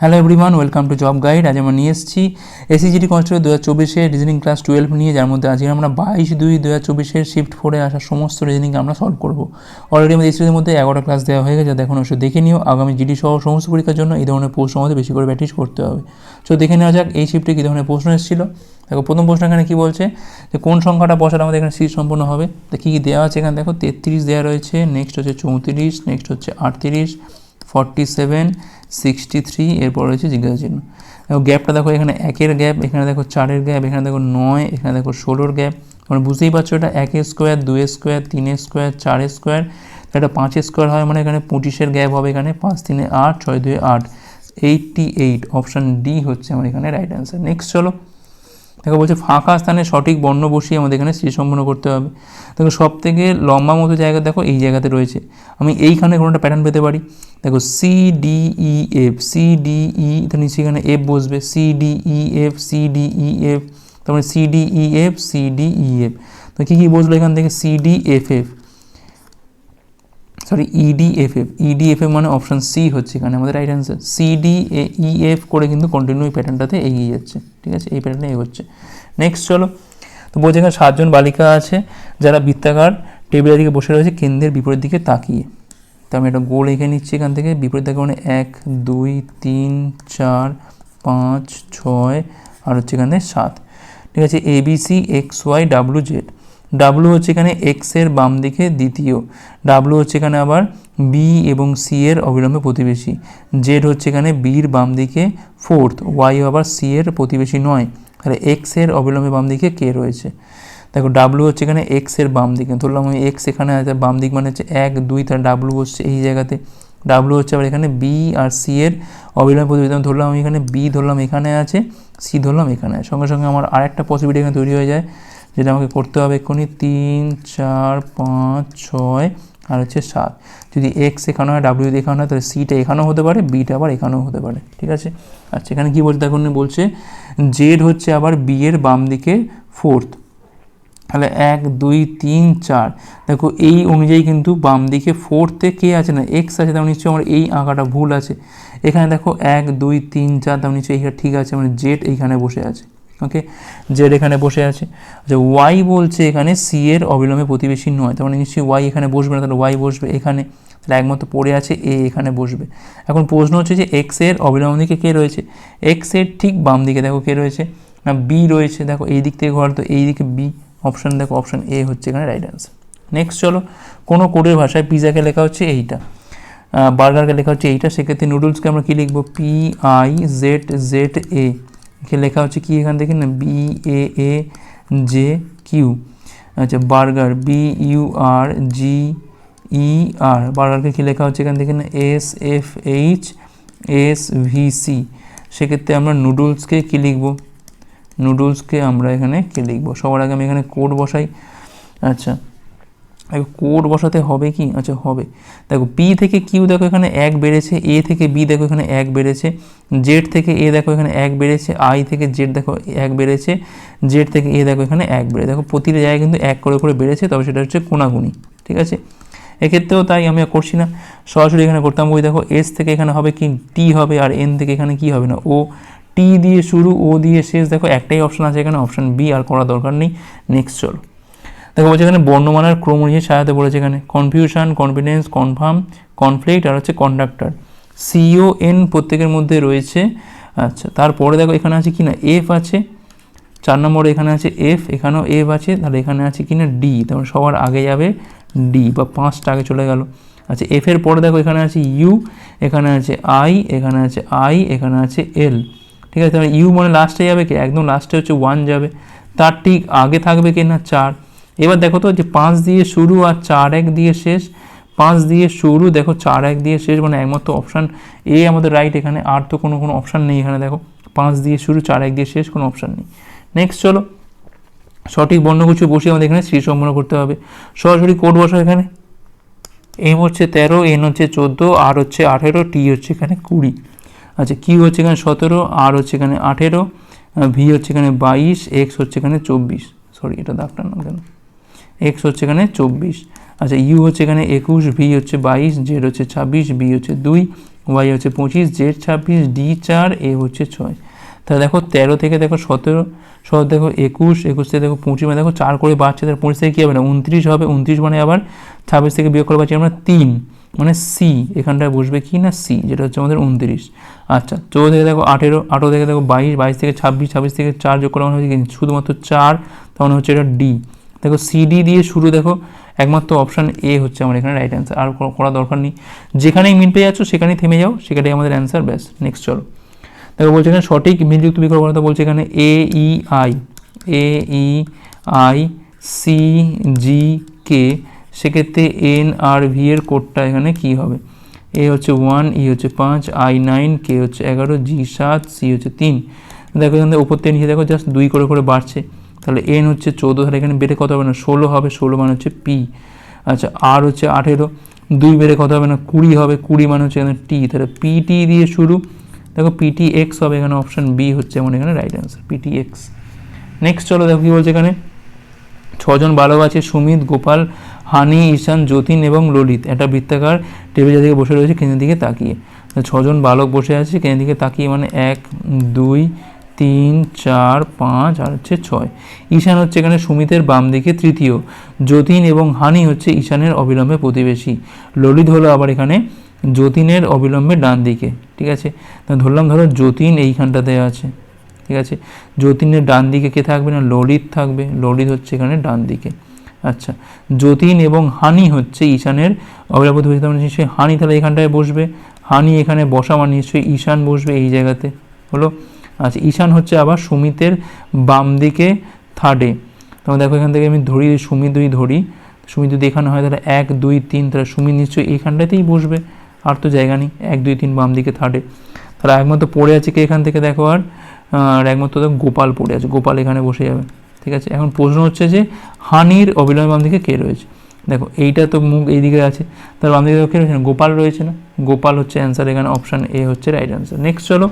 Hello everyone welcome to job guide আজ আমরা নিয়ে এসেছি এসিজিটি কনস্টেবল দু হাজার চব্বিশে রিজনিং ক্লাস টুয়েলভ নিয়ে, যার মধ্যে আজকে আমরা বাইশ দুই দু হাজার চব্বিশের শিফট ফোরে আসা সমস্ত রিজনিং আমরা সলভ করব। অলরেডি আমাদের এসিজির মধ্যে এগারোটা ক্লাস দেওয়া হয়ে গেছে, দেখুন অবশ্যই দেখে নিও, আগামী জিডি সহ সমস্ত পরীক্ষার জন্য এই ধরনের প্রশ্ন আমাদের বেশি করে প্র্যাকটিস করতে হবে। সো দেখে নেওয়া যাক এই শিফটে কী ধরনের প্রশ্ন এসেছিল। দেখো, প্রথম প্রশ্ন এখানে কী বলছে? যে কোন সংখ্যাটা বসালে আমাদের এখানে সিট সম্পূর্ণ হবে? তো কী কী দেওয়া আছে এখানে? দেখো, তেত্রিশ দেওয়া রয়েছে নেক্সট হচ্ছে চৌত্রিশ নেক্সট হচ্ছে আটত্রিশ ফর্টি সেভেন সিক্সটি থ্রি এরপর রয়েছে জিজ্ঞাসা চিহ্ন দেখো, গ্যাপটা দেখো, এখানে একের গ্যাপ, এখানে দেখো চারের গ্যাপ, এখানে দেখো নয়, এখানে দেখো ষোলোর গ্যাপ। মানে বুঝতেই পারছ এটা একের স্কোয়ার দুয়ের স্কোয়ার তিনের স্কোয়ার চারের স্কোয়ার এটা পাঁচের স্কোয়ার হয় মানে এখানে পঁচিশের গ্যাপ হবে এখানে, পাঁচ, তিনে আট, ছয়, দুয়ে আট। এইটটি এইট অপশান ডি হচ্ছে আমার এখানে রাইট অ্যান্সার নেক্সট চলো। দেখো বলছে ফাঁকা স্থানে সঠিক বর্ণ বসিয়ে আমাদের এখানে সম্পন্ন করতে হবে। দেখো সব থেকে লম্বা মতো জায়গা দেখো এই জায়গাতে রয়েছে। আমি এইখানে কোনো একটা প্যাটার্ন পেতে পারি। দেখো C D E F C D E তো নিচে এখানে এফ বসবে। C D E F C D E F তারপরে C D E F C D E F তো কী কী বসল এখান থেকে? C D F F sorry EDFF EDFF মানে অপশান সি হচ্ছে এখানে আমাদের রাইট অ্যান্সার সিডি ইএফ করে কিন্তু কন্টিনিউ এই প্যাটার্নটাতে এগিয়ে যাচ্ছে। ঠিক আছে? এই প্যাটার্নে এগোচ্ছে। নেক্সট চলো। তো বলছে এখানে সাতজন বালিকা আছে, যারা বৃত্তাকার টেবিলের দিকে বসে রয়েছে, কেন্দ্রের বিপরীত দিকে তাকিয়ে। তো আমি একটা গোল এঁকে নিচ্ছি এখান থেকে। বিপরীত দিকে মানে এক, দুই, তিন, চার, পাঁচ, ছয়, আর হচ্ছে এখানে সাত। ঠিক আছে? ABC X Y W Z W হচ্ছে এখানে এক্সের বাম দিকে দ্বিতীয়। ডাব্লু হচ্ছে এখানে আবার বি এবং সি এর অবিলম্বে প্রতিবেশী। জেড হচ্ছে এখানে বির বাম দিকে ফোর্থ ওয়াই আবার সি এর প্রতিবেশী নয়। তাহলে এক্সের অবিলম্বে বাম দিকে কে রয়েছে? দেখো ডাব্লু হচ্ছে এখানে এক্সের বাম দিকে। ধরলাম আমি এক্স এখানে আছে, বাম দিক মানে হচ্ছে এক, দুই তার ডাব্লু হচ্ছে এই জায়গাতে। ডাব্লু হচ্ছে আবার এখানে বি আর সি এর অবিলম্বে প্রতিবেশী। ধরলাম আমি এখানে বি ধরলাম এখানে আছে সি ধরলাম এখানে সঙ্গে সঙ্গে আমার আরেকটা পসিবিলিটি এখানে তৈরি হয়ে যায়। যেটা আমাকে করতে হবে এক্ষুনি তিন, চার, পাঁচ, ছয় আর হচ্ছে সাত। যদি এক্স এখানে হয় ডাব্লিউ এখানে হয়, তাহলে সিটা এখানেও হতে পারে বিটা আবার এখানেও হতে পারে, ঠিক আছে? আচ্ছা এখানে কী বলছে? দেখুন, বলছে জেড হচ্ছে আবার বি এর বাম দিকে ফোর্থ তাহলে এক, দুই, তিন, চার। দেখো, এই অনুযায়ী কিন্তু বাম দিকে ফোর্থে কে আছে না? এক্স আছে তার নিশ্চয়ই আমার এই আঁকাটা ভুল আছে। এখানে দেখো, এক, দুই, তিন, চার তার নিশ্চয়ই এইখানে ঠিক আছে মানে জেড এইখানে বসে আছে। ওকে জেড এখানে বসে আছে। আচ্ছা ওয়াই বলছে এখানে সি এর অবিলম্বে প্রতিবেশী নয়। তার মানে নিশ্চয়ই ওয়াই এখানে বসবে না, তাহলে ওয়াই বসবে এখানে। তাহলে একমাত্র পড়ে আছে এ এখানে বসবে। এখন প্রশ্ন হচ্ছে যে এক্সের অবিলম্ব দিকে কে রয়েছে? এক্সের ঠিক বাম দিকে দেখো কে রয়েছে। না বি রয়েছে। দেখো এই দিক থেকে ঘর তো এই দিকে বি অপশান দেখো অপশান এ হচ্ছে এখানে রাইট অ্যান্সার নেক্সট চলো, কোনো কোডের ভাষায় পিজাকে লেখা হচ্ছে এইটা। বার্গারকে লেখা হচ্ছে এইটা। সেক্ষেত্রে নুডলসকে আমরা কী লিখব? P I Z Z A লেখা হচ্ছে কি? এখান থেকে না B A A J Q আচ্ছা burger B U R G E R বার্গারকে কী লেখা হচ্ছে? এখান থেকে না S F H S V C সেক্ষেত্রে আমরা নুডলসকে কী লিখব? নুডলসকে আমরা এখানে কী লিখব? সবার আগে আমি এখানে কোড বসাই। আচ্ছা দেখো কোড বসাতে হবে কি? আচ্ছা হবে। দেখো পি থেকে কিউ দেখো এখানে এক বেড়েছে এ থেকে বি দেখো এখানে এক বেড়েছে জেড থেকে এ দেখো এখানে এক বেড়েছে আই থেকে জেড দেখো এক বেড়েছে জেড থেকে এ দেখো এখানে এক বেড়ে দেখো প্রতিটা জায়গায় কিন্তু এক করে করে বেড়েছে, তবে সেটা হচ্ছে কোনাগুনি ঠিক আছে? এক্ষেত্রেও তাই আমি করছি না। সরাসরি এখানে করতাম ওই দেখো এস থেকে এখানে হবে কি? টি হবে আর এন থেকে এখানে কি হবে না? ও টি দিয়ে শুরু ও দিয়ে শেষ, দেখো একটাই অপশান আছে এখানে অপশান বি আর করা দরকার নেই। নেক্সট চলো। দেখো বলছে এখানে বর্ণমালার ক্রম অনুযায়ী সাজাতে বলেছে এখানে। কনফিউশন কনফিডেন্স কনফার্ম কনফ্লিক্ট আর হচ্ছে কন্ডাক্টর সিও এন প্রত্যেকের মধ্যে রয়েছে। আচ্ছা তারপরে দেখো এখানে আছে কি না? এফ আছে। চার নম্বরে এখানে আছে এফ এখানেও এফ আছে, তাহলে এখানে আছে কি না? ডি তারপর সবার আগে যাবে ডি বা পাঁচটা আগে চলে গেল। আচ্ছা এফ এর পরে দেখো এখানে আছে ইউ এখানে আছে আই এখানে আছে আই এখানে আছে এল ঠিক আছে, তাহলে ইউ মানে লাস্টে যাবে কি? একদম লাস্টে হচ্ছে ওয়ান যাবে। তার ঠিক আগে থাকবে কি না? চার। এবার দেখো তো যে পাঁচ দিয়ে শুরু আর চার এক দিয়ে শেষ। পাঁচ দিয়ে শুরু, দেখো চার এক দিয়ে শেষ মানে একমাত্র অপশান এ আমাদের রাইট এখানে, আর তো কোনো কোনো অপশান নেই এখানে, দেখো। পাঁচ দিয়ে শুরু, চার এক দিয়ে শেষ, কোনো অপশান নেই। নেক্সট চলো। সঠিক বর্ণগুচ্ছ বসিয়ে আমাদের এখানে শ্রী সম্পন্ন করতে হবে। সরাসরি কোড বসা এখানে। এম হচ্ছে তেরো এন হচ্ছে চোদ্দ আর হচ্ছে আঠেরো টি হচ্ছে এখানে কুড়ি। আচ্ছা কিউ হচ্ছে এখানে সতেরো আর হচ্ছে এখানে আঠেরো ভি হচ্ছে এখানে বাইশ এক্স হচ্ছে এখানে চব্বিশ। সরি এটা দাগটার নাম কেন? এক্স হচ্ছে এখানে চব্বিশ। আচ্ছা ইউ হচ্ছে এখানে একুশ ভি হচ্ছে বাইশ জেড হচ্ছে ছাব্বিশ বি হচ্ছে দুই ওয়াই হচ্ছে পঁচিশ জেড ছাব্বিশ ডি চার এ হচ্ছে ছয়। তাহলে দেখো তেরো থেকে দেখো সতেরো সতেরো দেখো একুশ একুশ থেকে দেখো পঁচিশ মানে দেখো চার করে বাড়ছে তার পঁচিশ থেকে কী হবে না? উনত্রিশ হবে, উনত্রিশ মানে আবার ছাব্বিশ থেকে বিয়োগ করে পাচ্ছি আমরা তিন মানে সি এখানটায় বসবে কি না সি যেটা হচ্ছে আমাদের উনত্রিশ। আচ্ছা চৌদ্দ থেকে দেখো আঠেরো আঠেরো থেকে দেখো বাইশ বাইশ থেকে ছাব্বিশ ছাব্বিশ থেকে চার যোগ করা মানে হচ্ছে? শুধুমাত্র চার তখন হচ্ছে এটা ডি দেখো সিডি দিয়ে শুরু দেখো, একমাত্র অপশান এ হচ্ছে আমার এখানে রাইট অ্যান্সার আর করা দরকার নেই। যেখানেই মিল পেয়ে যাচ্ছ, সেখানেই থেমে যাও সেখানেই আমাদের অ্যান্সার ব্যাস নেক্সট চলো। দেখো বলছে এখানে সঠিক মিলযুক্ত বিকল্প কথা বলছে এখানে A E I A E I C G K সেক্ষেত্রে এন আর ভি এর কোডটা এখানে কি হবে? এ হচ্ছে ওয়ান ই হচ্ছে পাঁচ আই নাইন কে হচ্ছে এগারো জি সাত সি হচ্ছে তিন। দেখো এখান উপর থেকে নিচে দেখো জাস্ট দুই করে করে বাড়ছে। তাহলে এন হচ্ছে চৌদ্দ, তাহলে এখানে বেড়ে কত হবে না? ষোলো হবে, ষোলো মানে হচ্ছে পি। আচ্ছা আর হচ্ছে আঠেরো, দুই বেড়ে কত হবে না? কুড়ি হবে, কুড়ি মানে হচ্ছে এখানে টি। তাহলে পিটি দিয়ে শুরু। দেখো পিটি এক্স হবে এখানে অপশান বি হচ্ছে এমন এখানে right answer PT X. Next চলো দেখো কী বলছে এখানে। ছজন বালক আছে, সুমিত, গোপাল, হানি, ঈশান, যতীন এবং ললিত। একটা বৃত্তাকার টেবিল দিকে বসে রয়েছে, কেন্দ্রের দিকে তাকিয়ে। ছজন বালক বসে আছে, কেন্দ্রের দিকে তাকিয়ে মানে এক, দুই তিন, চার, পাঁচ আর হচ্ছে ছয়। ঈশান হচ্ছে এখানে সুমিতের বাম দিকে তৃতীয়। যতীন এবং হানি হচ্ছে ঈশানের অবিলম্বে প্রতিবেশী। ললিত হলো আবার এখানে যতীনের অবিলম্বে ডান দিকে। ঠিক আছে? ধরলাম ধরো যতীন এইখানটাতে আছে। ঠিক আছে? যতীনের ডান দিকে কে থাকবে না? ললিত থাকবে। ললিত হচ্ছে এখানে ডান দিকে। আচ্ছা যতীন এবং হানি হচ্ছে ঈশানের অবিলম্ব প্রতিবেশী। তার মানে নিশ্চয়ই হানি তাহলে এখানটায় বসবে। হানি এখানে বসা মানে নিশ্চয়ই ঈশান বসবে এই জায়গাতে। হলো? আচ্ছা ঈশান হচ্ছে আবার সুমিতের বাম দিকে থার্ডে তখন দেখো এখান থেকে আমি ধরি, সুমিত দুই ধরি। সুমিত যদি এখানে হয় তাহলে এক, দুই, তিন, তাহলে সুমিত নিশ্চয়ই এইখানটাতেই বসবে। আর তো জায়গা নেই, এক, দুই, তিন বাম দিকে থার্ডে তাহলে একমাত্র পড়ে আছে কে এখান থেকে দেখো আর? আর একমাত্র গোপাল পড়ে আছে, গোপাল এখানে বসে যাবে। ঠিক আছে, এখন প্রশ্ন হচ্ছে যে হানির অবিলম্বে বাম দিকে কে রয়েছে? দেখো, এইটা তো মুখ এইদিকে আছে। তার বাম দিকে কে রয়েছে? না গোপাল রয়েছে না। গোপাল হচ্ছে অ্যান্সার এখানে অপশান এ হচ্ছে রাইট অ্যান্সার নেক্সট চলো।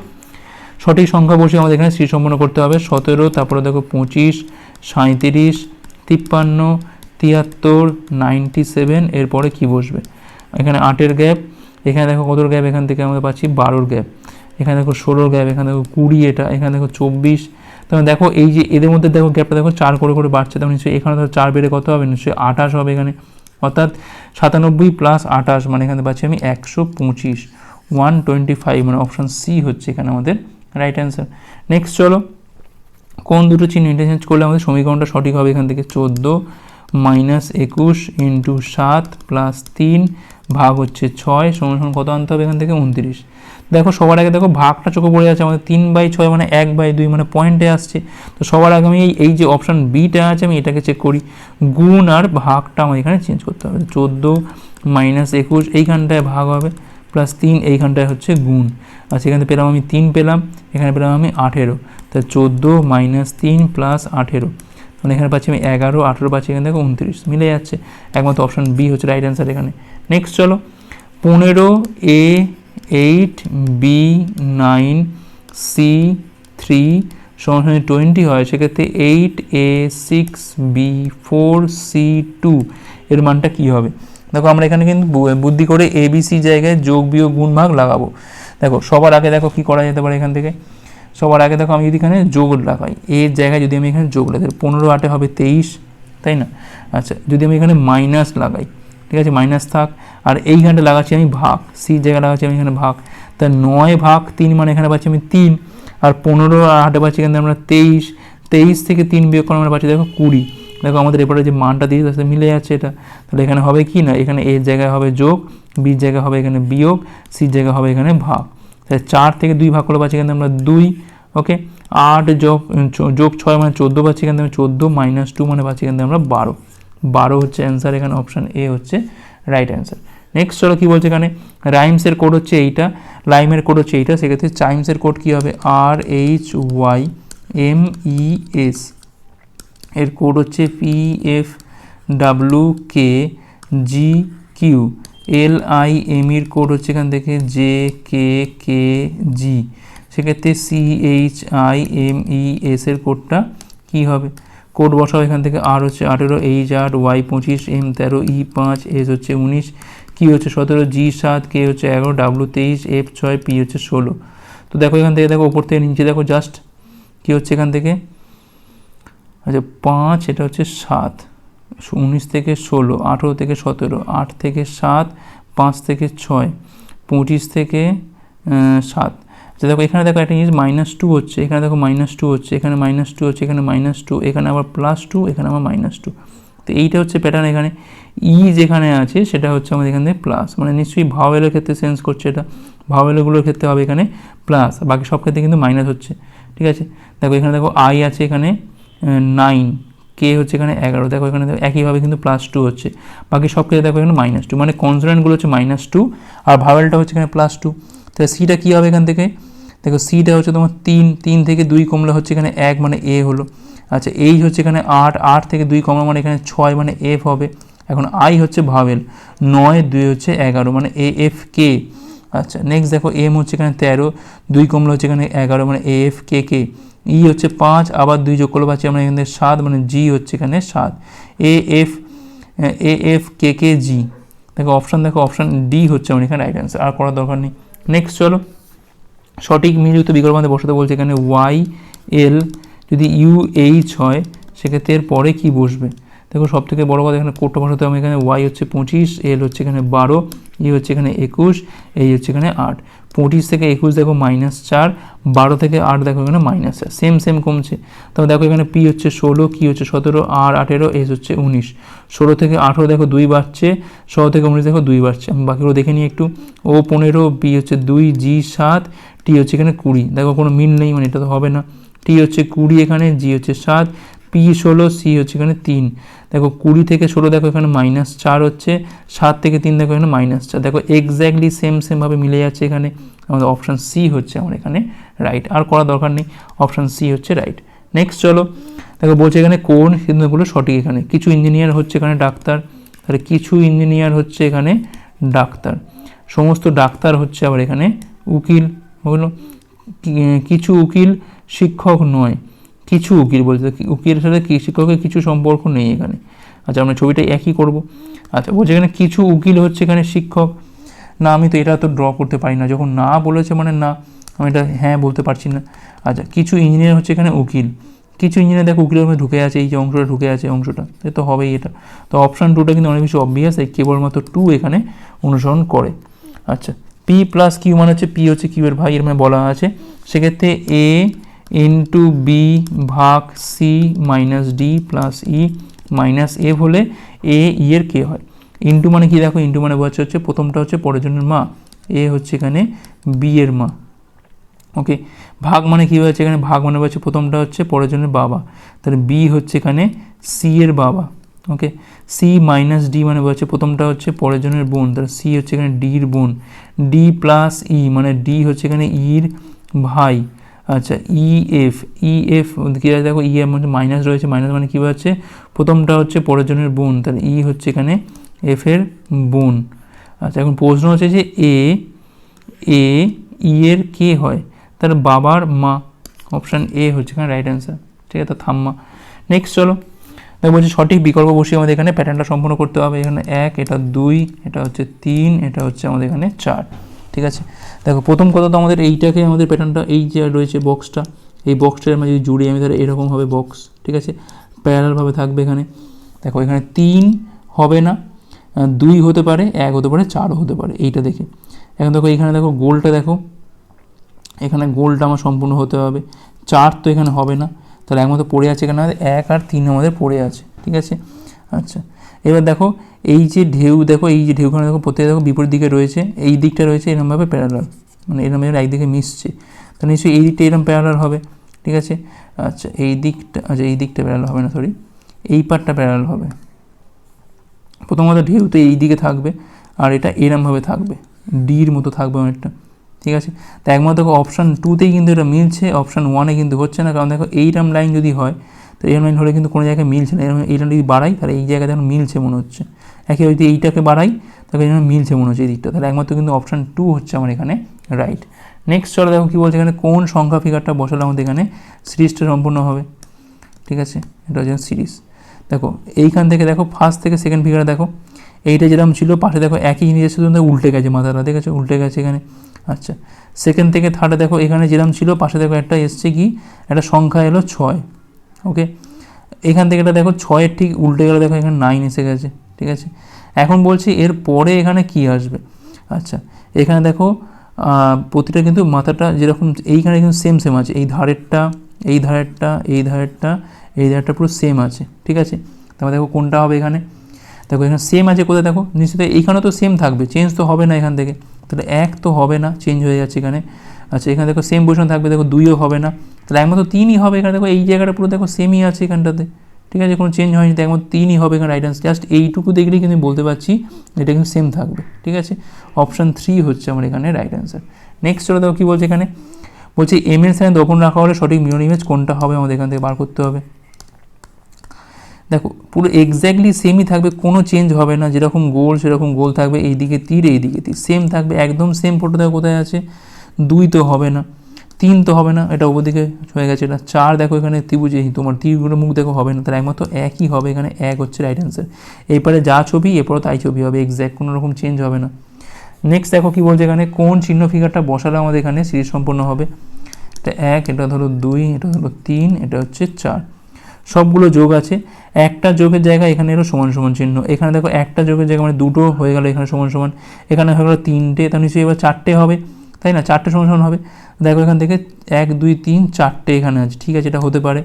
সঠিক সংখ্যা বসে আমাদের এখানে শ্রী সম্পন্ন করতে হবে। সতেরো, তারপরে দেখো পঁচিশ সাঁত্রিশ তিপ্পান্ন, তিয়াত্তর, নাইনটি সেভেন, এরপরে কী বসবে? এখানে আটের গ্যাপ, এখানে দেখো কতর গ্যাপ? এখান থেকে আমরা পাচ্ছি বারোর গ্যাপ। এখানে দেখো ষোলোর গ্যাপ, এখানে দেখো কুড়ি এটা, এখানে দেখো চব্বিশ। তখন দেখো এই যে এদের মধ্যে দেখো গ্যাপটা দেখো চার করে করে বাড়ছে তখন নিশ্চয়ই এখানে ধরো চার বেড়ে কত হবে? নিশ্চয়ই আঠাশ হবে এখানে। অর্থাৎ সাতানব্বই প্লাস আঠাশ মানে এখানে পাচ্ছি আমি একশো পঁচিশ। ওয়ান টোয়েন্টি ফাইভ মানে অপশান সি হচ্ছে এখানে আমাদের রাইট অ্যান্সার নেক্সট চলো, কোন দুটো চিহ্ন ইন্টারচেঞ্জ করলে আমাদের সমীকরণটা সঠিক হবে? এখান থেকে চোদ্দ মাইনাস একুশ ইন্টু সাত প্লাস তিন ভাগ হচ্ছে ছয়, সমান কত আনতে হবে? এখান থেকে উনত্রিশ। দেখো, সবার আগে দেখো, ভাগটা চোখে পড়ে যাচ্ছে, আমাদের তিন বাই ছয় মানে এক বাই দুই মানে পয়েন্টে আসছে। তো সবার আগে আমি এই যে অপশান বিটা আছে, আমি এটাকে চেক করি। গুণ আর ভাগটা আমার এখানে চেঞ্জ করতে হবে। চোদ্দ মাইনাস একুশ, এইখানটায় ভাগ হবে প্লাস তিন, এইখানটায় হচ্ছে গুণ। আর সেখানে পেলাম আমি তিন পেলাম, এখানে পেলাম আমি আঠেরো। তা চোদ্দ মাইনাস তিন প্লাস আঠেরো। মানে এখানে পাচ্ছি আমি এগারো, আঠেরো পাচ্ছি এখানে দেখো উনত্রিশ, মিলে যাচ্ছে। একমাত্র অপশান বি হচ্ছে রাইট অ্যান্সার এখানে। নেক্সট চলো। পনেরো A eight B nine C three সমান টোয়েন্টি হয়, সেক্ষেত্রে eight A six B four C two এর মানটা কী হবে? দেখো আমরা এখানে কিন্তু বুদ্ধি করে এবিসি জায়গায় যোগ, বিয়োগ গুণ ভাগ লাগাবো। দেখো, সবার আগে দেখো কি করা যেতে পারে এখান থেকে? সবার আগে দেখো আমি যদি এখানে যোগ লাগাই এর জায়গায় যদি আমি এখানে যোগ লাগাই, পনেরো আটে হবে তেইশ, তাই না? আচ্ছা যদি আমি এখানে মাইনাস লাগাই, ঠিক আছে, মাইনাস থাক, আর এইখানটা লাগাচ্ছি আমি ভাগ, সি জায়গায় লাগাচ্ছি আমি এখানে ভাগ, তা নয় ভাগ তিন মানে এখানে পাচ্ছি আমি তিন, আর পনেরো আটে পাচ্ছি এখানে আমরা তেইশ তেইশ থেকে তিন বিয়োগ করে আমরা পাচ্ছি দেখো কুড়ি। দেখো আমাদের এরপরে যে মানটা দিয়ে তার সাথে মিলে যাচ্ছে এটা, তাহলে এখানে হবে কি না? এখানে এর জায়গায় হবে যোগ বির জায়গায় হবে এখানে বিয়োগ সির জায়গায় হবে এখানে ভাগ। তাহলে চার থেকে দুই ভাগ করে পাচ্ছি এখানে আমরা দুই ওকে আট যোগ যোগ ছয় মানে চোদ্দ পাচ্ছি এখানে আমরা চোদ্দ মাইনাস টু মানে পাচ্ছি এখানে আমরা বারো। বারো হচ্ছে অ্যান্সার এখানে অপশান এ হচ্ছে রাইট অ্যান্সার নেক্সট চলো কী বলছে এখানে? রাইমসের কোড হচ্ছে এইটা লাইমের কোড হচ্ছে এইটা, সেক্ষেত্রে চাইমসের কোড কী হবে? R H Y M E S এর কোড হচ্ছে P F W K G Q L I M এর কোড হচ্ছে এখান থেকে জে কে কে জি সেক্ষেত্রে C H I M E S এর কোডটা কী হবে? কোড বসাও এখান থেকে আর হচ্ছে আঠেরো এইচ আট ওয়াই পঁচিশ এম তেরো ই পাঁচ এস হচ্ছে উনিশ কি হচ্ছে সতেরো জি সাত কে হচ্ছে এগারো ডাব্লু তেইশ এফ ছয় পি হচ্ছে ষোলো। তো দেখো এখান থেকে দেখো ওপর থেকে নিচে দেখো জাস্ট কি হচ্ছে এখান থেকে আচ্ছা পাঁচ, এটা হচ্ছে সাত। উনিশ থেকে ষোলো, আঠেরো থেকে সতেরো, আট থেকে সাত, পাঁচ থেকে ছয়, পঁচিশ থেকে সাত। আচ্ছা দেখো, এখানে দেখো একটা জিনিস মাইনাস টু হচ্ছে, এখানে দেখো মাইনাস টু হচ্ছে, এখানে মাইনাস টু হচ্ছে, এখানে মাইনাস টু এখানে আবার প্লাস টু এখানে আবার মাইনাস টু তো এইটা হচ্ছে প্যাটার্ন এখানে। ই যেখানে আছে, সেটা হচ্ছে আমাদের এখানে প্লাস মানে নিশ্চয়ই ভাওয়েলের ক্ষেত্রে সেন্স করছে এটা। ভাওয়েলগুলোর ক্ষেত্রে হবে এখানে প্লাস বাকি সব ক্ষেত্রে কিন্তু মাইনাস হচ্ছে। ঠিক আছে? দেখো, এখানে দেখো আই আছে এখানে। নাইন কে হচ্ছে এখানে এগারো, দেখো এখানে একইভাবে কিন্তু প্লাস টু হচ্ছে। বাকি সব ক্ষেত্রে দেখো এখানে মাইনাস টু মানে কনসোনেন্টগুলো হচ্ছে মাইনাস টু আর ভাওয়েলটা হচ্ছে এখানে প্লাস টু তাহলে সিটা কী হবে এখান থেকে? দেখো সিটা হচ্ছে তোমার তিন তিন থেকে দুই কমলে হচ্ছে এখানে এক মানে এ হলো। আচ্ছা এই হচ্ছে এখানে আট আট থেকে দুই কমলা মানে এখানে ছয় মানে এফ হবে। এখন আই হচ্ছে ভাওয়েল নয়, দুই হচ্ছে এগারো মানে এ এফ কে আচ্ছা নেক্সট দেখো এম হচ্ছে এখানে তেরো, দুই কমলা হচ্ছে এখানে এগারো মানে এ এফ কে কে ই হচ্ছে পাঁচ, আবার দুই যোগ করলে পাচ্ছি আমরা এখানে সাত মানে জি হচ্ছে এখানে সাত। A, F A, F, K K, G. দেখো অপশান দেখো অপশান ডি হচ্ছে আমার এখানে রাইট অ্যান্সার আর করার দরকার নেই। নেক্সট চলো। সঠিক মিলযুক্ত বিকল্প আমাদের বসাতে বলছে এখানে ওয়াই এল যদি ইউ এইচ হয়, সেক্ষেত্রে এর পরে কী বসবে? দেখো সব থেকে বড় কথা এখানে কোডটা বসাতে হবে এখানে ওয়াই হচ্ছে পঁচিশ এল হচ্ছে এখানে বারো ই হচ্ছে এখানে একুশ এই হচ্ছে এখানে আট। পঁচিশ থেকে একুশ দেখো মাইনাস চার, বারো থেকে আট দেখো এখানে মাইনাস চার। সেম সেম কমছে। তবে দেখো এখানে পি হচ্ছে ষোলো কি হচ্ছে সতেরো আর আঠেরো এস হচ্ছে উনিশ। ষোলো থেকে আঠেরো দেখো দুই বাড়ছে, ষোলো থেকে উনিশ দেখো দুই বাড়ছে। আমি বাকিগুলো দেখে নিই একটু। ও পনেরো বি হচ্ছে দুই জি সাত টি হচ্ছে এখানে কুড়ি। দেখো কোনো মিল নেই মানে এটা তো হবে না। টি হচ্ছে কুড়ি এখানে জি হচ্ছে সাত পি ষোলো সি হচ্ছে এখানে তিন। দেখো কুড়ি থেকে ষোলো দেখো এখানে মাইনাস চার হচ্ছে, সাত থেকে তিন দেখো এখানে মাইনাস চার। দেখো এক্স্যাক্টলি সেম সেমভাবে মিলে যাচ্ছে এখানে। আমাদের অপশান সি হচ্ছে আমার এখানে রাইট আর করা দরকার নেই অপশান সি হচ্ছে রাইট নেক্সট চলো, দেখো বলছে এখানে কোন সিদ্ধান্তগুলো সঠিক এখানে। কিছু ইঞ্জিনিয়ার হচ্ছে এখানে ডাক্তার, তাহলে কিছু ইঞ্জিনিয়ার হচ্ছে এখানে ডাক্তার। সমস্ত ডাক্তার হচ্ছে আবার এখানে উকিল হলো কিছু উকিল শিক্ষক নয়। কিছু উকিল বলছে উকিলের সাথে শিক্ষকের কিছু সম্পর্ক নেই এখানে। আচ্ছা আমরা ছবিটা একই করব। আচ্ছা বলছে এখানে কিছু উকিল হচ্ছে এখানে শিক্ষক। না, আমি তো এটা তো ড্র করতে পারি না। যখন না বলেছে মানে না, আমি এটা হ্যাঁ বলতে পারছি না। আচ্ছা কিছু ইঞ্জিনিয়ার হচ্ছে এখানে উকিল। কিছু ইঞ্জিনিয়ার দেখো উকিলের মধ্যে ঢুকে আছে, এই যে অংশটা ঢুকে আছে, অংশটা। এ তো হবেই এটা। তো অপশান টুটা কিন্তু অনেক বেশি অবভিয়াস এই কেবলমাত্র টু এখানে অনুসরণ করে। আচ্ছা পি প্লাস কিউ মানে হচ্ছে পি হচ্ছে কিউ এর ভাই এর মানে বলা আছে। সেক্ষেত্রে এ ইন্টু বি ভাগ C minus D plus E minus F হলে এ ই এর কে হয়। ইন্টু মানে কি দেখো? ইন্টু মানে বোঝাচ্ছে হচ্ছে প্রথমটা হচ্ছে পরের জনের মা। এ হচ্ছে এখানে বি এর মা। ওকে ভাগ মানে কী হচ্ছে এখানে? ভাগ মানে হচ্ছে প্রথমটা হচ্ছে পরের জনের বাবা। তাহলে বি হচ্ছে এখানে সি এর বাবা। ওকে সি মাইনাস ডি মানে হচ্ছে প্রথমটা হচ্ছে পরের জনের বোন। তাহলে সি হচ্ছে এখানে ডির বোন। ডি প্লাস ই মানে ডি হচ্ছে এখানে ইর ভাই। আচ্ছা ই এফ ই এফ কী? আছে দেখো ই এর মধ্যে মাইনাস রয়েছে মাইনাস মানে কী হচ্ছে? প্রথমটা হচ্ছে পরের জনের বোন, তাহলে ই হচ্ছে এখানে এফ এর বোন। আচ্ছা এখন প্রশ্ন হচ্ছে যে এ এ ই এর কে হয়? তার বাবার মা অপশান এ হচ্ছে এখানে রাইট অ্যান্সার ঠিক আছে? থাম্মা নেক্সট চলো। দেখো বলছি সঠিক বিকল্প বসিয়ে আমাদের এখানে প্যাটার্নটা সম্পূর্ণ করতে হবে। এখানে এক, এটা দুই, এটা হচ্ছে তিন, এটা হচ্ছে আমাদের এখানে চার, ঠিক আছে? দেখো, প্রথম কথা তো আমাদের এইটাকে আমাদের প্যাটার্নটা এই যে রয়েছে বক্সটা এই বক্সটার আমরা যদি জুড়ি, আমি তাহলে এরকম হবে বক্স ঠিক আছে? প্যারালভাবে থাকবে এখানে। দেখো, এখানে তিন হবে না দুই হতে পারে, এক হতে পারে চারও হতে পারে, এইটা দেখে। এখন দেখো, এখানে দেখো, গোলটা দেখো। এখানে গোলটা আমার সম্পূর্ণ হতে হবে। চার তো এখানে হবে না। তাহলে একমাত্র পড়ে আছে এখানে এক আর তিন আমাদের পড়ে আছে, ঠিক আছে? আচ্ছা। এবার দেখো, এই যে ঢেউ, দেখো, এই যে ঢেউখানে, দেখো প্রত্যেকে দেখো বিপরীত দিকে রয়েছে, এই দিকটা রয়েছে এরমভাবে প্যারালাল মানে এরম একদিকে মিশছে। তো নিশ্চয়ই এই দিকটা এরম প্যারালাল হবে, ঠিক আছে? আচ্ছা এই দিকটা আচ্ছা এই দিকটা প্যারালাল হবে না সরি এই পার্টটা প্যারালাল হবে। প্রথমত ঢেউ তো এই দিকে থাকবে, আর এটা এরমভাবে থাকবে, ডির মতো থাকবে অনেকটা, ঠিক আছে? তো একমাত্র দেখো অপশান টুতেই কিন্তু এটা মিলছে অপশান ওয়ানে কিন্তু হচ্ছে না, কারণ দেখো এইরাম লাইন যদি হয় তো এরম লাইন হলে কিন্তু কোনো জায়গায় মিলছে না। এরম এইরকম যদি বাড়াই, তাহলে এই জায়গায় যেন মিলছে মনে হচ্ছে। একে যদি এইটাকে বাড়াই, তাহলে যেন মিলছে মনে হচ্ছে এই দিকটা। তাহলে একমাত্র কিন্তু অপশান টু হচ্ছে আমার এখানে রাইট নেক্সট চলো দেখো কী বলছে এখানে, কোন সংখ্যা ফিগারটা বসালে আমাদের এখানে সিরিজটা সম্পূর্ণ হবে? ঠিক আছে? এটা হচ্ছে সিরিজ। দেখো, এইখান থেকে দেখো ফার্স্ট থেকে সেকেন্ড ফিগার দেখো। এইটা যেরকম ছিল, পাশে দেখো একই জিনিস এসে উল্টে গেছে মাথাটা। ঠিক আছে উল্টে গেছে এখানে। আচ্ছা। সেকেন্ড থেকে থার্ডে দেখো, এখানে যেরকম ছিল, পাশে দেখো একটা এসছে কি? একটা সংখ্যা এলো ছয়। ওকে এখান থেকে এটা দেখো ছয়ের ঠিক উল্টে গেলে দেখো এখানে নাইন এসে গেছে, ঠিক আছে? এখন বলছি এর পরে এখানে কি আসবে? আচ্ছা এখানে দেখো প্রতিটা কিন্তু মাথাটা যেরকম এইখানে কিন্তু সেম সেম আছে। এই ধারেরটা এই ধারেরটা এই ধারেরটা এই ধারেরটা পুরো সেম আছে, ঠিক আছে? তারপর দেখো কোনটা হবে এখানে? দেখো এখানে সেম আছে কোথায় দেখো? নিশ্চিত এইখানেও তো সেম থাকবে চেঞ্জ তো হবে না এখান থেকে। তাহলে এক তো হবে না চেঞ্জ হয়ে যাচ্ছে এখানে। আচ্ছা এখানে দেখো সেম পজিশন থাকবে, দেখো দুইও হবে না। তাহলে একমাত্র তিনই হবে এখানে। দেখো এই জায়গাটা পুরো দেখো সেমই আছে এখানটাতে। ঠিক আছে? কোনো চেঞ্জ হয়নি একমাত্র তিনই হবে এখানে রাইট আনসার জাস্ট এইটুকু দেখলেই কিন্তু বলতে পারছি, এটা কিন্তু সেম থাকবে। ঠিক আছে? অপশান থ্রি হচ্ছে আমার এখানে রাইট অ্যান্সার নেক্সট চলে দেখো কী বলছে এখানে? বলছে এম এর সাইন দপন রাখা হলে সঠিক মিরর ইমেজ কোনটা হবে? আমাদের এখান থেকে বার করতে হবে। দেখো, পুরো এক্স্যাক্টলি সেমই থাকবে, কোনো চেঞ্জ হবে না। যেরকম গোল, সেরকম গোল থাকবে, এইদিকে তীর এইদিকে তীর। সেম থাকবে, একদম সেম ফটো দেখো কোথায় আছে। দুই তো হবে না। তিন তো হবে না, এটা ওপরদিকে হয়ে গেছে। এটা চার দেখো এখানে ত্রিভুজ তোমার তীরগুলো মুখ দেখো হবে না তাহলে একমাত্র একই হবে, এখানে এক হচ্ছে রাইট অ্যান্সার এরপরে যা ছবি, এরপরে তাই ছবি হবে এক্স্যাক্ট কোনো রকম চেঞ্জ হবে না। নেক্সট দেখো কি বলছে এখানে, কোন চিহ্ন ফিগারটা বসালে আমাদের এখানে সিরিজ সম্পন্ন হবে? এটা এক, এটা ধরো দুই, এটা ধরো তিন, এটা হচ্ছে চার। সবগুলো যোগ আছে, একটা যোগের জায়গায় এখানে এলো সমান সমান চিহ্ন। এখানে দেখো একটা যোগের জায়গায় মানে দুটো হয়ে গেল এখানে সমান সমান। এখানে হয়ে গেলো তিনটে, তার নিশ্চয়ই এবার চারটে হবে। তাই না? চারটে সমান সমান হবে। দেখো এখান থেকে এক, দুই, তিন, চারটে এখানে আছে। ঠিক আছে, এটা হতে পারে।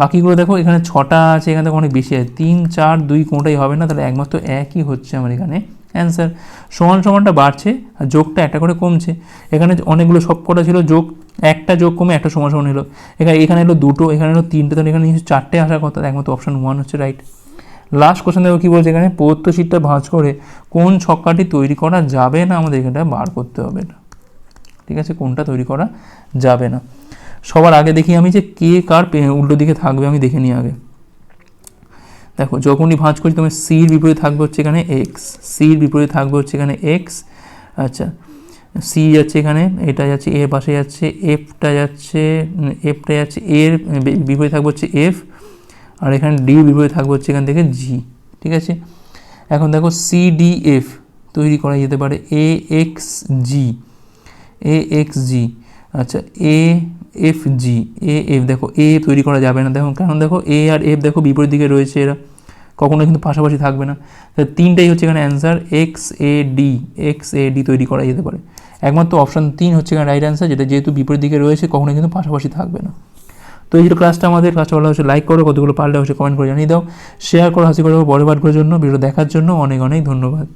বাকিগুলো দেখো, এখানে ছটা আছে, এখানে দেখো অনেক বেশি আছে। তিন, চার, দুই কোনোটাই হবে না, তাহলে একমাত্র একই হচ্ছে আমার এখানে অ্যান্সার সমান সমানটা বাড়ছে, আর যোগটা একটা করে কমছে। এখানে অনেকগুলো সব কটা ছিল, যোগ একটা যোগ কমে একটা সমান সমান হলো। এখানে এখানে এলো দুটো, এখানে এলো তিনটে, তাহলে এখানে চারটে আসার কথা, একমাত্র অপশন ওয়ান হচ্ছে রাইট লাস্ট কোশ্চেন দেখো কী বলছে এখানে? পৌত্য শীটটা ভাঁজ করে কোন ছক্কাটি তৈরি করা যাবে না আমাদের এখানটা বার করতে হবে। এটা ঠিক আছে, কোনটা তৈরি করা যাবে না। সবার আগে দেখি আমি যে কে কার উল্টো দিকে থাকবে, আমি দেখে নিই আগে। দেখো, যখনই ভাঁজ করি, তোমার সির বিপরীতে থাকবে হচ্ছে এখানে এক্স সির বিপরীতে থাকবে হচ্ছে এখানে এক্স আচ্ছা সি যাচ্ছে এখানে, এটা যাচ্ছে এ পাশে যাচ্ছে এফটা যাচ্ছে এফটা যাচ্ছে এর বিপরীতে থাকবে হচ্ছে এফ আর এখানে ডি বিপরীতে থাকবে হচ্ছে এখান থেকে জি ঠিক আছে? এখন দেখো সি ডি এফ তৈরি করা যেতে পারে এ এক্স জি এ এক্স জি আচ্ছা A F G A F দেখো এ তৈরি করা যাবে না। দেখো, কারণ দেখো এ আর এফ দেখো বিপরীত দিকে রয়েছে এরা। কখনো কিন্তু পাশাপাশি থাকবে না। তাহলে তিনটাই হচ্ছে এখানে answer X A D X A D তৈরি করা যেতে পারে। একমাত্র অপশান তিন হচ্ছে এখানে রাইট অ্যান্সার যেটা যেহেতু বিপরীত দিকে রয়েছে কখনো কিন্তু পাশাপাশি থাকবে না। তো এই যে ক্লাসটা আমাদের। ক্লাসটা ভালো হচ্ছে লাইক করো, কতগুলো পারলে হচ্ছে কমেন্ট করে জানিয়ে দাও। শেয়ার করো, হাসি করো, পরের বার করার জন্য ভিডিও দেখার জন্য অনেক অনেক ধন্যবাদ।